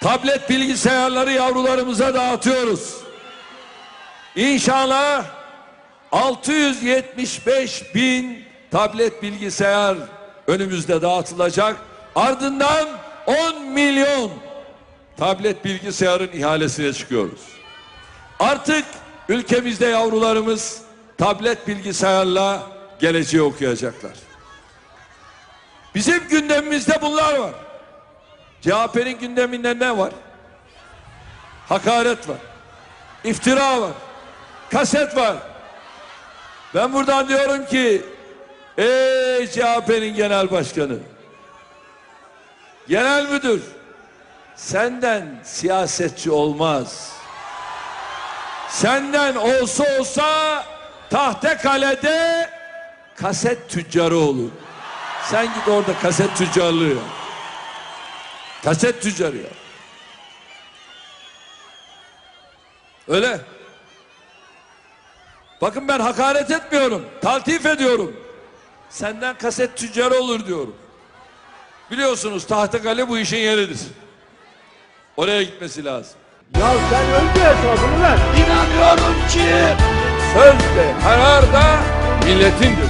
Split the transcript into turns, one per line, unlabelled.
tablet bilgisayarları yavrularımıza dağıtıyoruz. İnşallah 675 bin tablet bilgisayar önümüzde dağıtılacak. Ardından 10 milyon tablet bilgisayarın ihalesine çıkıyoruz. Artık ülkemizde yavrularımız tablet bilgisayarla geleceği okuyacaklar. Bizim gündemimizde bunlar var. CHP'nin gündeminde ne var? Hakaret var. İftira var. Kaset var. Ben buradan diyorum ki ey CHP'nin genel başkanı genel müdür senden siyasetçi olmaz. Senden olsa olsa Tahtekale'de kaset tüccarı olur. Sen git orada kaset tüccarlığı yap. Kaset tüccarı yap. Öyle. Bakın ben hakaret etmiyorum. Taltif ediyorum. Senden kaset tüccarı olur diyorum. Biliyorsunuz Tahtakale bu işin yeridir. Oraya gitmesi lazım.
Ya sen önce hesabını ver.
İnanıyorum ki söz de karar da milletindir.